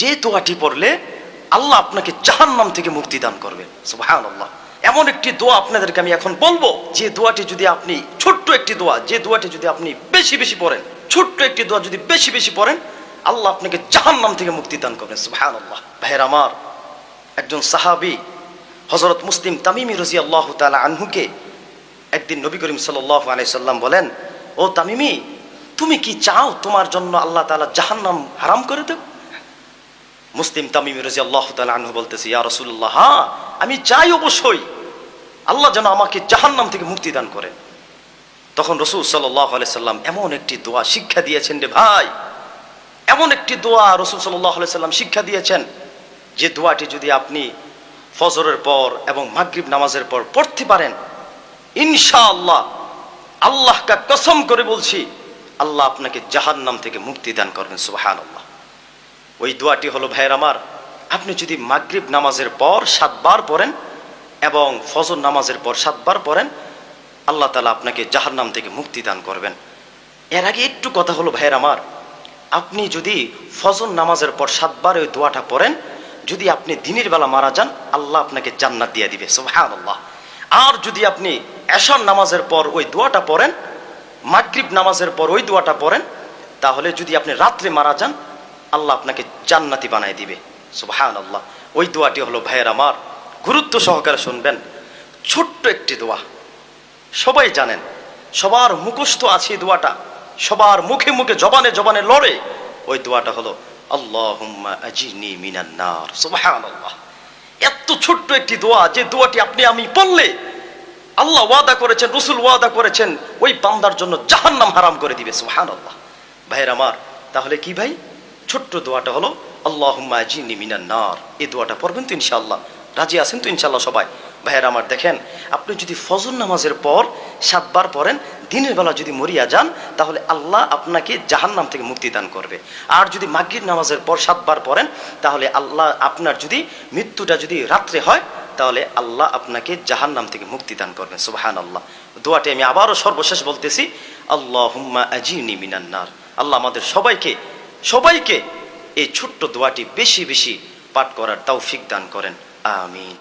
যে দোয়াটি পড়লে আল্লাহ আপনাকে জাহান্নাম থেকে মুক্তি দান করবেন। সুবহান আল্লাহ এমন একটি দোয়া আপনাদেরকে আমি এখন বলব, যে দোয়াটি যদি আপনি, ছোট্ট একটি দোয়া, যে দোয়াটি যদি আপনি বেশি বেশি পড়েন, ছোট্ট একটি দোয়া যদি বেশি বেশি পড়েন, আল্লাহ আপনাকে জাহান্নাম থেকে মুক্তি দান করবেন সুবহান আল্লাহ ভাইয়ের আমার, একজন সাহাবি হজরত মুসলিম তামিমি রাজি আল্লাহ তালা আনহুকে একদিন নবী করিম সাল্লাহ আলাইসাল্লাম বলেন, ও তামিমি, তুমি কি চাও তোমার জন্য আল্লাহ তালা জাহান্নাম হারাম করে দেব? মুসলিম তামিম রাজি আল্লাহ বলতেছে, ইয়া রসুল্লাহ হ্যাঁ আমি চাই অবশ্যই। আল্লাহ যেন আমাকে জাহান্নাম থেকে মুক্তি দান করেন। তখন রসুল সাল্লাহ সাল্লাম এমন একটি দোয়া শিক্ষা দিয়েছেন রে ভাই। এমন একটি দোয়া রসুল সাল্লাহ সাল্লাম শিক্ষা দিয়েছেন, যে দোয়াটি যদি আপনি ফজরের পর এবং মাগরিব নামাজের পর পড়তে পারেন, ইনশাআল্লাহ আল্লাহ কা কসম করে বলছি, আল্লাহ আপনাকে জাহান্নাম থেকে মুক্তি দান করবেন সুবাহান আল্লাহ ওই দোয়াটি হলো, ভাইয়ের আমার, আপনি যদি মাগরিব নামাজের পর সাতবার পড়েন এবং ফজর নামাজের পর সাতবার পড়েন, আল্লাহ তালা আপনাকে জাহার নাম থেকে মুক্তি দান করবেন। এর আগে একটু কথা হলো, ভাইয়ের আমার, আপনি যদি ফজর নামাজের পর সাতবার ওই দোয়াটা পড়েন, যদি আপনি দিনের বেলা মারা যান, আল্লাহ আপনাকে জান্নাত দিয়ে দিবে। সুবহান আল্লাহ আর যদি আপনি এশার নামাজের পর ওই দোয়াটা পড়েন, মাগরিব নামাজের পর ওই দোয়াটা পড়েন, তাহলে যদি আপনি রাত্রে মারা যান আল্লাহ আপনাকে জান্নাতি বানায় দিবে। সুবহান আল্লাহ ওই দোয়াটি হলো, ভাইয়ের আমার, গুরুত্ব সহকারে শুনবেন। ছোট্ট একটি দোয়া। সবাই জানেন, সবার মুখস্থ আছে দোয়াটা। সবার মুখে মুখে, জবানে জবানে লড়ে। ওই দোয়াটা হলো, আল্লাহুম্মা আজিনি মিনান নার। সুবহানাল্লাহ। এত ছোট্ট একটি দোয়া, যে দোয়াটি আপনি আমি পড়লে আল্লাহ ওয়াদা করেছেন, রসুল ওয়াদা করেছেন, ওই বান্দার জন্য জাহান্নাম হারাম করে দিবে। সুবহানাল্লাহ। ভাইয়ের আমার, তাহলে কি ভাই? ছোট্ট দোয়াটা হলো মিনান নার। এই দোয়াটা পড়বেন তো ইনশাআল্লাহ। রাজি আছেন তো ইনশাআল্লাহ সবাই? ভাইয়ের আমার দেখেন, আপনি যদি ফজর নামাজের পর সাতবার পড়েন, দিনের বেলা যদি মরিয়া যান, তাহলে আল্লাহ আপনাকে জাহান্নাম থেকে মুক্তি দান করবে। আর যদি মাগরিব নামাজের পর সাতবার পড়েন, তাহলে আল্লাহ আপনার যদি মৃত্যুটা যদি রাত্রে হয়, তাহলে আল্লাহ আপনাকে জাহান নাম থেকে মুক্তি দান করবেন সুবাহান আল্লাহ দোয়াটি আমি আবারও সর্বশেষ বলতেছি আল্লাহ হুম্মা আজিনি মিনান্নার আল্লাহ আমাদের সবাইকে সবাইকে এই ছোট্ট দোয়াটি বেশি বেশি পাঠ করার তৌফিক দান করেন। আমিন।